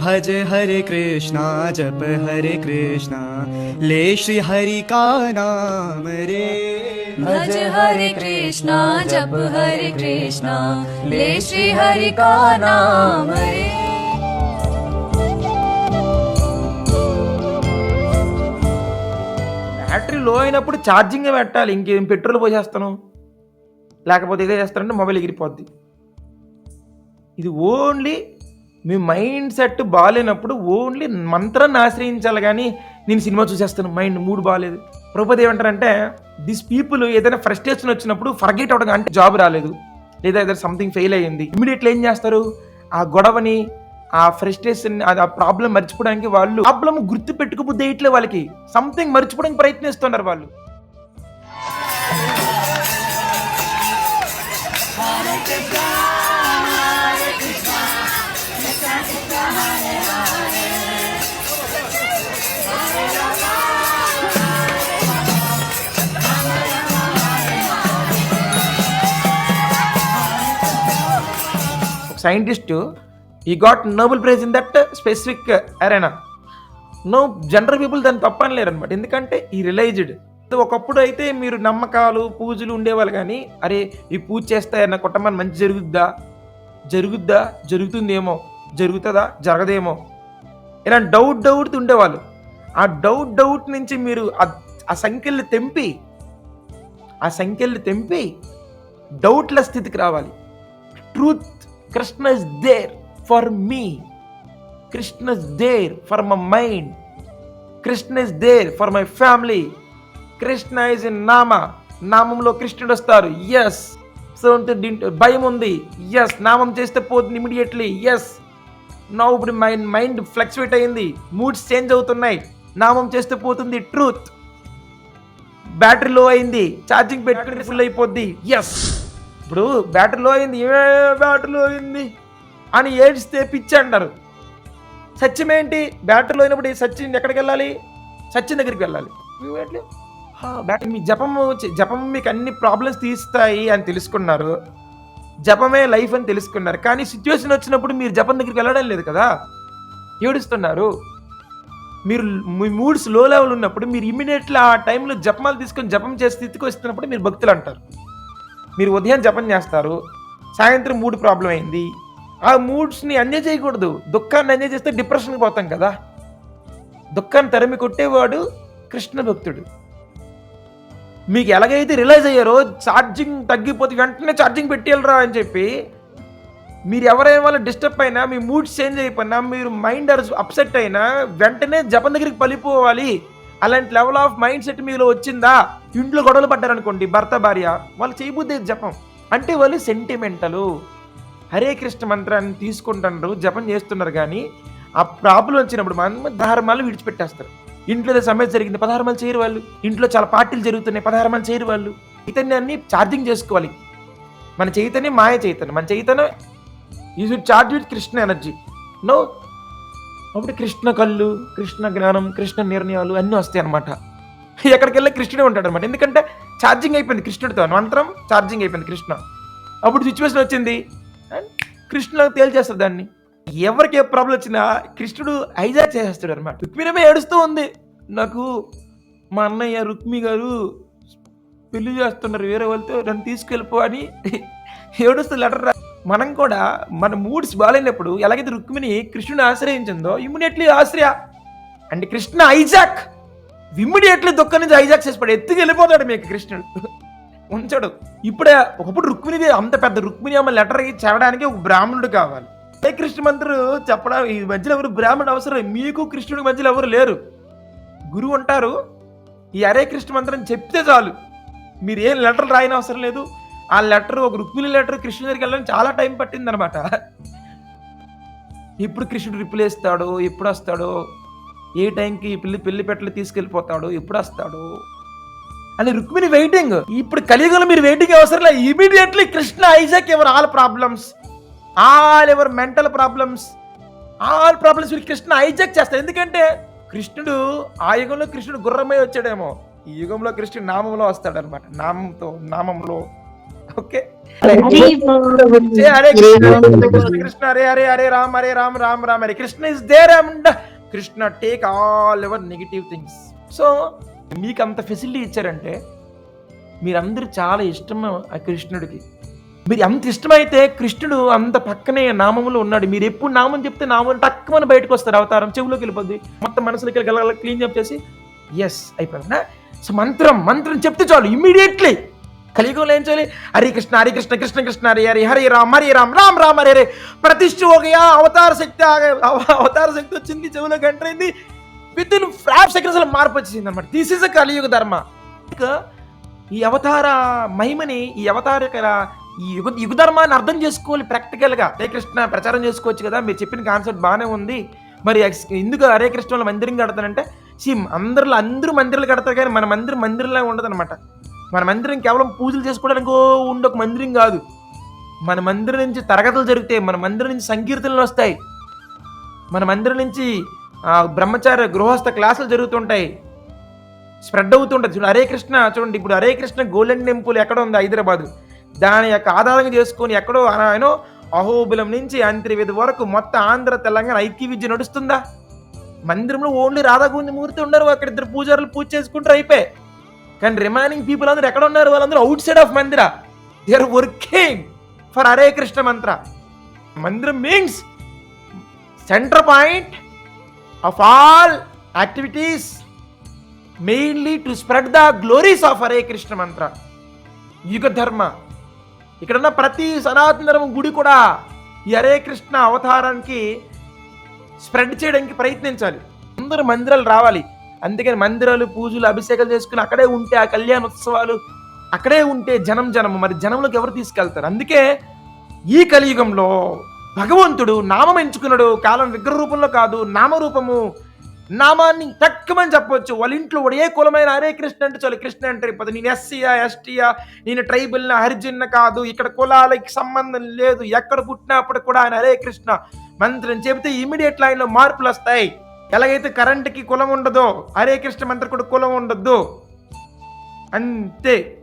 भज हरे कृष्णा जप हरे कृष्णा ले श्री हरि का नाम रे भज हरे कृष्णा जप हरे कृष्णा ले श्री हरि का नाम रे బ్యాటరీ లో అయినప్పుడు ఛార్జింగ్ పెట్టాలి ఇంకేం పెట్రోల్ పోసేస్తాను లేకపోతే ఇదే చేస్తానంటే మొబైల్ ఎగిరిపోద్ది ఇది ఓన్లీ మీ మైండ్ సెట్ బాగాలేనప్పుడు ఓన్లీ మంత్రాన్ని ఆశ్రయించాలి కానీ నేను సినిమా చూసేస్తాను. మైండ్ మూడ్ బాగాలేదు ప్రభుపతి ఏమంటారంటే దిస్ పీపుల్ ఏదైనా ఫ్రస్ట్రేషన్ వచ్చినప్పుడు ఫర్గెట్ అవడం అంటే జాబ్ రాలేదు. లేదా ఏదైనా సంథింగ్ ఫెయిల్ అయ్యింది. ఇమీడియట్లీ ఏం చేస్తారు? ఆ గొడవని ఆ ఫ్రస్ట్రేషన్ ఆ ప్రాబ్లం మర్చిపోవడానికి వాళ్ళు ప్రాబ్లం గుర్తు పెట్టుకోబుద్ది ఇట్లే వాళ్ళకి. సంథింగ్ మర్చిపోవడానికి ప్రయత్నిస్తున్నారు వాళ్ళు. ఒక సైంటిస్ట్ ఈ got Nobel prize in that specific arena no general people దాన్ని తప్పనిలేరు అనమాట ఎందుకంటే ఈ రిలైజ్డ్ ఒకప్పుడు అయితే మీరు నమ్మకాలు పూజలు ఉండేవాళ్ళు కానీ అరే ఈ పూజ చేస్తాయన్న కుటుంబాన్ని మంచి జరుగుద్దా? జరుగుద్దా? జరుగుతుందేమో? జరుగుతుందా? జరగదేమో? ఇలా డౌట్ డౌట్ ఉండేవాళ్ళు. ఆ డౌట్ డౌట్ నుంచి మీరు ఆ- ఆ సంఖ్యలు తెంపి ఆ సంఖ్యలు తెంపి డౌట్ల స్థితికి రావాలి. Truth Krishna is there for me Krishna is there for my mind Krishna is there for my family Krishna is in నామ నామంలో కృష్ణుడు వస్తారు. ఎస్ సో భయం ఉంది. ఎస్ నామం చేస్తే పోతుంది ఇమీడియట్లీ ఎస్ నా ఇప్పుడు మైండ్ మైండ్ ఫ్లక్చువేట్ అయింది. మూడ్స్ చేంజ్ అవుతున్నాయి. నామం చేస్తే పోతుంది ట్రూత్ బ్యాటరీ లో అయింది. ఛార్జింగ్ పెట్టుకుని ఫుల్ అయిపోద్ది. ఎస్ ఇప్పుడు బ్యాటరీ లో అయింది ఏ బ్యాటరీ లో అయింది అని ఏడిస్తే పిచ్చి అంటారు. సత్యం ఏంటి? బ్యాటరీలో అయినప్పుడు సచిన్ ఎక్కడికి వెళ్ళాలి? సచిన్ దగ్గరికి వెళ్ళాలి. బ్యాటరీ మీ జపము జపం మీకు అన్ని ప్రాబ్లమ్స్ తీస్తాయి అని తెలుసుకున్నారు. జపమే లైఫ్ అని తెలుసుకున్నారు. కానీ సిచ్యువేషన్ వచ్చినప్పుడు మీరు జపం దగ్గరికి వెళ్ళడం లేదు కదా? ఏడుస్తున్నారు. మీరు మీ మూడ్స్లో లెవెల్ ఉన్నప్పుడు మీరు ఇమ్మీడియట్లీ ఆ టైంలో జపమాలు తీసుకొని జపం చేసే స్థితికి వస్తున్నప్పుడు మీరు భక్తులు అంటారు. మీరు ఉదయం జపం చేస్తారు సాయంత్రం మూడు ప్రాబ్లం అయింది. ఆ మూడ్స్ని ఎంజాయ్ చేయకూడదు. దుఃఖాన్ని ఎంజాయ్ చేస్తే డిప్రెషన్కి పోతాం కదా. దుఃఖాన్ని తరిమి కొట్టేవాడు కృష్ణ భక్తుడు. మీకు ఎలాగైతే రిలైజ్ అయ్యారో ఛార్జింగ్ తగ్గిపోతే వెంటనే ఛార్జింగ్ పెట్టేయాలరా అని చెప్పి మీరు ఎవరైనా వాళ్ళు డిస్టర్బ్ అయినా మీ మూడ్ చేంజ్ అయిపోయినా మీరు మైండ్ అప్సెట్ అయినా వెంటనే జపం దగ్గరికి పలిపోవాలి అలాంటి లెవెల్ ఆఫ్ మైండ్ సెట్ మీలో వచ్చిందా? ఇంట్లో గొడవలు పడ్డారనుకోండి భర్త భార్య వాళ్ళు చేయబుద్ది జపం. అంటే వాళ్ళు సెంటిమెంటలు హరే కృష్ణ మంత్రాన్ని తీసుకుంటున్నారు జపం చేస్తున్నారు కానీ ఆ ప్రాబ్లం వచ్చినప్పుడు మనం ధర్మాలు విడిచిపెట్టేస్తారు. ఇంట్లో సమస్య జరిగింది పదహారమాలు చేయరు వాళ్ళు. ఇంట్లో చాలా పార్టీలు జరుగుతున్నాయి పదహారమాలు చేయరు వాళ్ళు. చైతన్యాన్ని ఛార్జింగ్ చేసుకోవాలి. మన చైతన్యం మాయ చైతన్యం. మన చైతన్యం ఈ should charge with Krishna energy no అప్పుడు కృష్ణ కళ్ళు కృష్ణ జ్ఞానం కృష్ణ నిర్ణయాలు అన్నీ వస్తాయి అన్నమాట ఎక్కడికి వెళ్ళి కృష్ణుడే ఉంటాడు అనమాట ఎందుకంటే ఛార్జింగ్ అయిపోయింది కృష్ణుడితో. మంత్రం ఛార్జింగ్ అయిపోయింది కృష్ణ. అప్పుడు సిచ్యువేషన్ వచ్చింది. అండ్ కృష్ణ తేల్చేస్తారు దాన్ని. ఎవరికి ఏ ప్రాబ్లం వచ్చినా కృష్ణుడు హైజాక్ చేసేస్తాడు అనమాట రుక్మిణమే ఏడుస్తూ ఉంది. నాకు మా అన్నయ్య రుక్మి గారు పెళ్ళి చేస్తున్నారు వేరే వాళ్ళతో నన్ను తీసుకెళ్ళిపో అని ఏడుస్తూ లెటర్ రా మనం కూడా మన మూడ్స్ బాగాలేనప్పుడు ఎలాగైతే రుక్మిణి కృష్ణుని ఆశ్రయించిందో ఇమ్మీడియట్లీ ఆశ్రయ. అంటే కృష్ణ ఐజాక్ ఇమ్మీడియట్లీ దొక్క నుంచి హైజాక్ చేసి పడి ఎత్తుకు వెళ్ళిపోతాడు మీకు కృష్ణుడు. ఉంచడు. ఇప్పుడే ఒకప్పుడు రుక్మిణిది అంత పెద్ద రుక్మిణి అమ్మ లెటర్ చదవడానికి ఒక బ్రాహ్మణుడు కావాలి. హరే కృష్ణ మంత్రులు చెప్పడం ఈ మధ్యలో ఎవరు బ్రాహ్మణుడు అవసరం మీకు కృష్ణుడి మధ్యలో ఎవరు లేరు. గురువు ఉంటారు. ఈ హరే కృష్ణ మంత్రం చెప్తే చాలు. మీరు ఏం లెటర్ రాయని అవసరం లేదు. ఆ లెటర్ ఒక రుక్మిణి లెటర్ కృష్ణుడి దగ్గరికి వెళ్ళడం చాలా టైం పట్టింది అనమాట ఎప్పుడు కృష్ణుడు రిప్లై ఇస్తాడో ఎప్పుడు వస్తాడో ఏ టైంకి ఈ పిల్లి పెళ్ళి పెట్టలు తీసుకెళ్ళిపోతాడో ఎప్పుడు వస్తాడో అని రుక్మిణి వెయిటింగ్ ఇప్పుడు కలియుగంలో మీరు వెయిటింగ్ అవసరం లేదు immediately Krishna Isaac ever all problems all ever mental problems all problems వీళ్ళు కృష్ణ ఐజాక్ చేస్తారు ఎందుకంటే కృష్ణుడు ఆ యుగంలో కృష్ణుడు గుర్రమై వచ్చాడేమో ఈ యుగంలో కృష్ణుడు నామంలో వస్తాడనమాట నామంతో నామంలో okay Hare Krishna Hare Hare Hare Ram Hare Ram Ram Ram Hare Krishna is there and Krishna take all ever negative things so మీకు అంత ఫెసిలిటీ ఇచ్చారంటే మీరందరూ చాలా ఇష్టం ఆ కృష్ణుడికి. మీరు అంత ఇష్టమైతే కృష్ణుడు అంత పక్కనే నామములో ఉన్నాడు. మీరు ఎప్పుడు నామం చెప్తే నామం టక్కుమని బయటకు వస్తారు. అవతారం చెవులోకి వెళ్ళిపోద్ది. మొత్తం మనసులోకి వెళ్ళి గలగల క్లీన్ చెప్పేసి ఎస్ అయిపోయిందా? సో మంత్రం మంత్రం చెప్తే చాలు ఇమ్మీడియట్లీ కలియుగంలో ఏం చేయాలి? హరి కృష్ణ హరి కృష్ణ కృష్ణ కృష్ణ హరి హరి హరి రామ్ హరి రామ్ రామ్ రామ్ హరి హరి. ప్రతిష్ఠ ఒకయా అవతార శక్తి అవతార శక్తి వచ్చింది చెవులో గంటైంది విత్ ఇన్ ఫ్రాప్ సెకండ్స్లో మార్పు వచ్చేసింది అనమాట దిస్ ఇస్ అ కలియుగ ధర్మ. ఈ అవతార మహిమని ఈ అవతార యొక్క ఈ యుగ యుగ ధర్మాన్ని అర్థం చేసుకోవాలి ప్రాక్టికల్గా హరే కృష్ణ ప్రచారం చేసుకోవచ్చు కదా మీరు చెప్పిన కాన్సెప్ట్ బాగానే ఉంది. మరి ఎందుకు హరే కృష్ణ మందిరం కడతానంటే సి అందరిలో అందరూ మందిరాలు కడతారు కానీ మన మందిరం మందిరంలా ఉండదు అనమాట మన మందిరం కేవలం పూజలు చేసుకోవడానికి ఓ ఉండే ఒక మందిరం కాదు. మన మందిరం నుంచి తరగతులు జరుగుతాయి మన మందిరం నుంచి సంకీర్తనలు వస్తాయి. మన మందిరం నుంచి బ్రహ్మచార్య గృహస్థ క్లాసులు జరుగుతుంటాయి. స్ప్రెడ్ అవుతుంటుంది. చూడండి హరే కృష్ణ చూడండి ఇప్పుడు హరే కృష్ణ గోల్డెన్ టెంపుల్ ఎక్కడ ఉంది? హైదరాబాద్. దాని యొక్క ఆధారంగా చేసుకొని ఎక్కడో ఆయన అహోబిలం నుంచి అంతర్వేది వరకు మొత్తం ఆంధ్ర తెలంగాణ ఐక్య విద్య నడుస్తుందా? మందిరంలో ఓన్లీ రాధాగోవింద మూర్తి ఉన్నారు అక్కడ ఇద్దరు పూజారులు పూజ చేసుకుంటారు అయిపోయి కానీ రిమైనింగ్ పీపుల్ అందరూ ఎక్కడ ఉన్నారు? వాళ్ళందరూ outside of mandira they are working for Hare Krishna mantra mandiram means center point of all activities mainly to spread the glories of Hare Krishna mantra yuga dharma ఇక్కడున్న ప్రతి సనాతన ధర్మం గుడి కూడా ఈ హరే కృష్ణ అవతారానికి స్ప్రెడ్ చేయడానికి ప్రయత్నించాలి అందరూ మందిరాలు రావాలి అందుకని మందిరాలు పూజలు అభిషేకాలు చేసుకుని అక్కడే ఉంటే ఆ కళ్యాణ ఉత్సవాలు అక్కడే ఉంటే జనం జనం మరి జనంలోకి ఎవరు తీసుకెళ్తారు? అందుకే ఈ కలియుగంలో భగవంతుడు నామం ఎంచుకున్నాడు. కాలం విగ్రహ రూపంలో కాదు నామరూపము నామాన్ని తక్కువని చెప్పొచ్చు వాళ్ళ ఇంట్లో వాడు ఏ కులమైన హరే కృష్ణ అంటే చాలు. కృష్ణ అంటారు ఇప్పుడు నేను ఎస్సీయా ఎస్టీయా నేను ట్రైబల్ హరిజన్న కాదు. ఇక్కడ కులాలకి సంబంధం లేదు. ఎక్కడ పుట్టినప్పుడు కూడా ఆయన హరే కృష్ణ. మంత్రం చెబితే ఇమీడియట్ లైన్లో మార్పులు వస్తాయి. ఎలాగైతే కరెంటుకి కులం ఉండదో హరే కృష్ణ మంత్రకుడు కూడా కులం ఉండొద్దు. అంతే.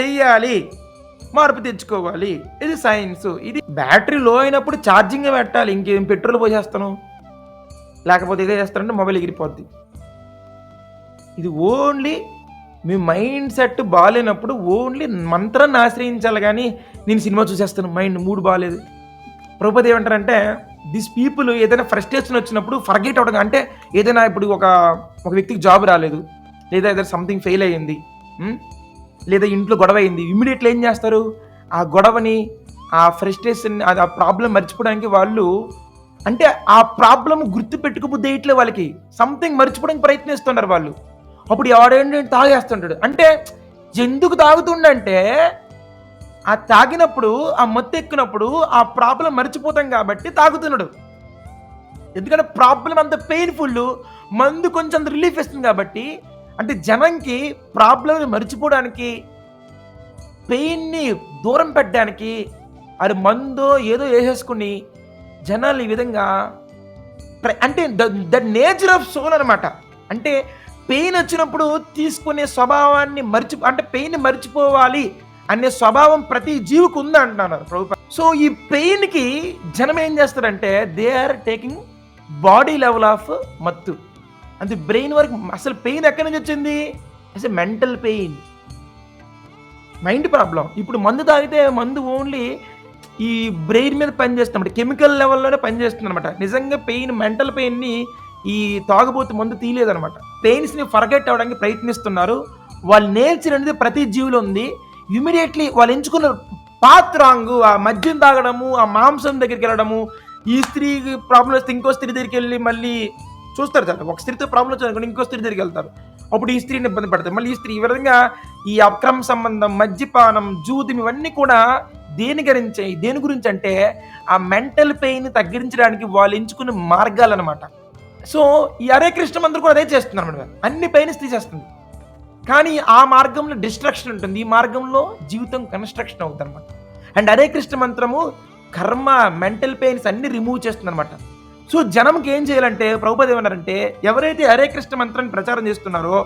చెయ్యాలి. మార్పు తెచ్చుకోవాలి. ఇది సైన్స్. ఇది బ్యాటరీ లో అయినప్పుడు ఛార్జింగ్ పెట్టాలి. ఇంకేం పెట్రోల్ పోసేస్తాను? లేకపోతే ఇదే చేస్తారంటే మొబైల్ ఎగిరిపోద్ది. ఇది ఓన్లీ మీ మైండ్ సెట్ బాగాలేనప్పుడు ఓన్లీ మంత్రాన్ని ఆశ్రయించాలి కానీ నేను సినిమా చూసేస్తాను. మైండ్ మూడ్ బాగాలేదు ప్రభుపతి ఏమంటారంటే దిస్ పీపుల్ ఏదైనా ఫ్రస్ట్రేషన్ వచ్చినప్పుడు ఫర్గెట్ అవడం అంటే ఏదైనా ఇప్పుడు ఒక ఒక వ్యక్తికి జాబ్ రాలేదు లేదా ఏదైనా సంథింగ్ ఫెయిల్ అయ్యింది లేదా ఇంట్లో గొడవ అయింది ఇమీడియట్లీ ఏం చేస్తారు? ఆ గొడవని ఆ ఫ్రస్ట్రేషన్ ఆ ప్రాబ్లం మర్చిపోవడానికి వాళ్ళు అంటే ఆ ప్రాబ్లం గుర్తు పెట్టుకోబుద్ది వేయట్లే వాళ్ళకి. సంథింగ్ మర్చిపోవడానికి ప్రయత్నిస్తున్నారు వాళ్ళు. అప్పుడు ఎవడేంటి తాగేస్తుంటాడు. అంటే ఎందుకు తాగుతుండంటే ఆ తాగినప్పుడు ఆ మత్తు ఎక్కినప్పుడు ఆ ప్రాబ్లం మర్చిపోతాం కాబట్టి తాగుతున్నాడు. ఎందుకంటే ప్రాబ్లం అంత పెయిన్ఫుల్ మందు కొంచెం అంత రిలీఫ్ ఇస్తుంది కాబట్టి అంటే జనంకి ప్రాబ్లమ్ని మర్చిపోవడానికి పెయిన్ని దూరం పెట్టడానికి అది మందో ఏదో వేసేసుకుని జనాలు ఈ విధంగా అంటే ద నేచర్ ఆఫ్ సోల్ అనమాట అంటే పెయిన్ వచ్చినప్పుడు తీసుకునే స్వభావాన్ని మర్చి అంటే పెయిన్ మర్చిపోవాలి. అనే స్వభావం ప్రతి జీవికి ఉంది అంటున్నారు ప్రభు సో ఈ పెయిన్కి జనం ఏం చేస్తారంటే they are taking body level of మత్తు. అంటే బ్రెయిన్ వరకు అసలు పెయిన్ ఎక్కడి నుంచి వచ్చింది? అసలు మెంటల్ పెయిన్. మైండ్ ప్రాబ్లం ఇప్పుడు మందు తాగితే మందు ఓన్లీ ఈ బ్రెయిన్ మీద పనిచేస్తున్నమాట కెమికల్ లెవెల్లోనే పనిచేస్తుంది అనమాట నిజంగా పెయిన్ మెంటల్ పెయిన్ని ఈ తాగబోతు మందు తీయలేదనమాట పెయిన్స్ని ఫర్గెట్ అవ్వడానికి ప్రయత్నిస్తున్నారు. వాళ్ళ నేచర్ అనేది ప్రతి జీవిలో ఉంది. ఇమీడియట్లీ వాళ్ళు ఎంచుకున్న పాత్రాంగు ఆ మద్యం తాగడము ఆ మాంసం దగ్గరికి వెళ్ళడము ఈ స్త్రీకి ప్రాబ్లం వస్తే ఇంకో స్త్రీ దగ్గరికి వెళ్ళి మళ్ళీ చూస్తారు చాలా ఒక స్త్రీతో ప్రాబ్లం వచ్చింది ఇంకో స్త్రీ దగ్గరికి వెళ్తారు. అప్పుడు ఈ స్త్రీని ఇబ్బంది పడతారు. మళ్ళీ ఈ స్త్రీ ఈ విధంగా ఈ అక్రమ సంబంధం మద్యపానం జూదం ఇవన్నీ కూడా దేని గురించి దేని గురించి అంటే ఆ మెంటల్ పెయిన్ తగ్గించడానికి వాళ్ళు ఎంచుకునే మార్గాలు అనమాట సో ఈ హరే కృష్ణ మంత్రం కూడా అదే చేస్తున్నారు అన్ని పెయిన్స్ తీసేస్తుంది. కానీ ఆ మార్గంలో డిస్ట్రక్షన్ ఉంటుంది. ఈ మార్గంలో జీవితం కన్స్ట్రక్షన్ అవుతుంది అనమాట అండ్ హరే కృష్ణ మంత్రము కర్మ మెంటల్ పెయిన్స్ అన్ని రిమూవ్ చేస్తుంది అనమాట సో జనంకి ఏం చేయాలంటే ప్రభుపతి ఏమన్నారంటే ఎవరైతే హరే కృష్ణ మంత్రాన్ని ప్రచారం చేస్తున్నారో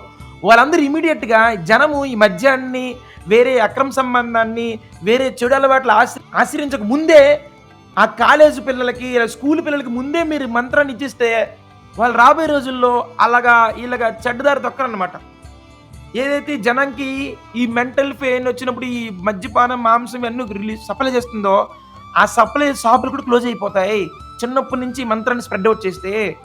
వాళ్ళందరూ ఇమీడియట్గా జనము ఈ మద్యాన్ని వేరే అక్రమ సంబంధాన్ని వేరే చెడు అలవాట్లు ఆశ్ర ఆశ్రయించక ముందే ఆ కాలేజీ పిల్లలకి ఇలా స్కూల్ పిల్లలకి ముందే మీరు మంత్రాన్ని ఇచ్చిస్తే వాళ్ళు రాబోయే రోజుల్లో అలాగా ఇలాగా చెడ్డదారి తొక్కరనమాట ఏదైతే జనంకి ఈ మెంటల్ పెయిన్ వచ్చినప్పుడు ఈ మద్యపానం మాంసం ఇవన్నీ రిలీజ్ సప్లై చేస్తుందో ఆ సప్లై షాపులు కూడా క్లోజ్ అయిపోతాయి. చిన్నప్పటి నుంచి మంత్రాన్ని స్ప్రెడ్ అవుట్ చేస్తే.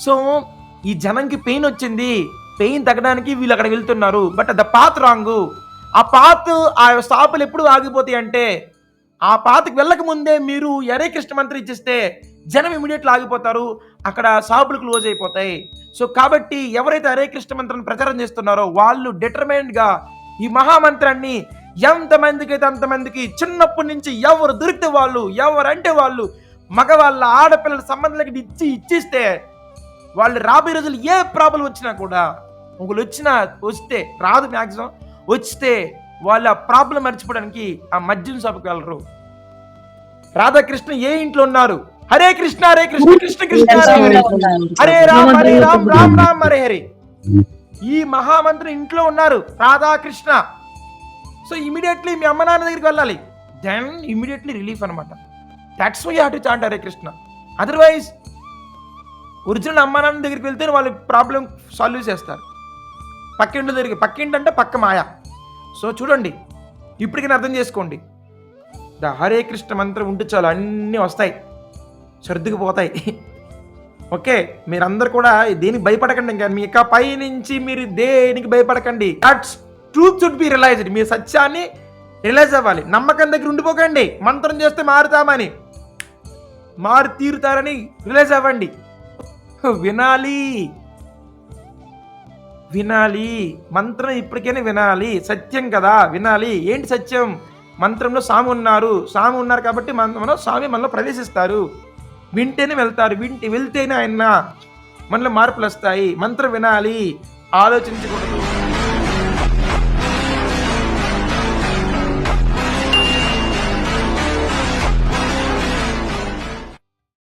సో ఈ జనంకి పెయిన్ వచ్చింది. పెయిన్ తగ్గడానికి వీళ్ళు అక్కడ వెళ్తున్నారు. But the path wrong. ఆ పాత్ ఆ షాపులు ఎప్పుడు ఆగిపోతాయి అంటే ఆ పాతకి వెళ్ళక ముందే మీరు ఎరే కృష్ణ మంత్రి ఇచ్చిస్తే జనం ఇమీడియట్లీ ఆగిపోతారు. అక్కడ షాపులు క్లోజ్ అయిపోతాయి. సో కాబట్టి ఎవరైతే హరే కృష్ణ మంత్రాన్ని ప్రచారం చేస్తున్నారో వాళ్ళు డిటర్మైన్డ్గా ఈ మహామంత్రాన్ని ఎంతమందికి అయితే అంతమందికి చిన్నప్పటి నుంచి ఎవరు దొరికితే వాళ్ళు ఎవరంటే వాళ్ళు మగవాళ్ళ ఆడపిల్లల సంబంధాలకి ఇచ్చి ఇచ్చిస్తే వాళ్ళు రాబోయే రోజులు ఏ ప్రాబ్లం వచ్చినా కూడా ఒకళ్ళు వచ్చినా వస్తే రాదు మ్యాక్సిమం వస్తే వాళ్ళ ప్రాబ్లం మర్చిపోవడానికి ఆ మద్యం సభకు వెళ్ళరు. రాధాకృష్ణ ఏ ఇంట్లో ఉన్నారు? హరే కృష్ణ హరే కృష్ణ కృష్ణ కృష్ణ హరే రామ్ హరే రామ్ రామ్ రామ్ హరే హరే. ఈ మహామంత్రి ఇంట్లో ఉన్నారు రాధాకృష్ణ. సో ఇమీడియట్లీ మీ అమ్మ నాన్న దగ్గరికి వెళ్ళాలి. దెన్ ఇమీడియట్లీ రిలీఫ్ అనమాట that's why hot chant Hare Krishna. Otherwise original అమ్మ నాన్న దగ్గరికి వెళ్తే వాళ్ళు ప్రాబ్లం సాల్వ్ చేస్తారు. పక్కింటి దగ్గరికి పక్కింటి అంటే పక్క మాయ. సో చూడండి ఇప్పటికైనా అర్థం చేసుకోండి. ద హరే కృష్ణ మంత్రం ఉంటే చాలు అన్నీ వస్తాయి. సర్దుకుపోతాయి ఓకే మీరందరూ కూడా దేనికి భయపడకండి ఇంకా? మీ ఇక పై నుంచి మీరు దేనికి భయపడకండి? That's truth should be realised మీ సత్యాన్ని రిలైజ్ అవ్వాలి. నమ్మకం దగ్గర ఉండిపోకండి. మంత్రం చేస్తే మారుతామని. మారు తీరుతారని రిలైజ్ అవ్వండి. వినాలి. వినాలి. మంత్రం ఇప్పటికైనా వినాలి. సత్యం కదా వినాలి. ఏంటి సత్యం? మంత్రంలో స్వామి ఉన్నారు. స్వామి ఉన్నారు కాబట్టి మన స్వామి మనలో ప్రవేశిస్తారు. వింటేనే వెళ్తారు. వింటే వెళ్తేనే ఆయన మనలో మార్పులు వస్తాయి. మంత్రం వినాలి. ఆలోచించకూడదు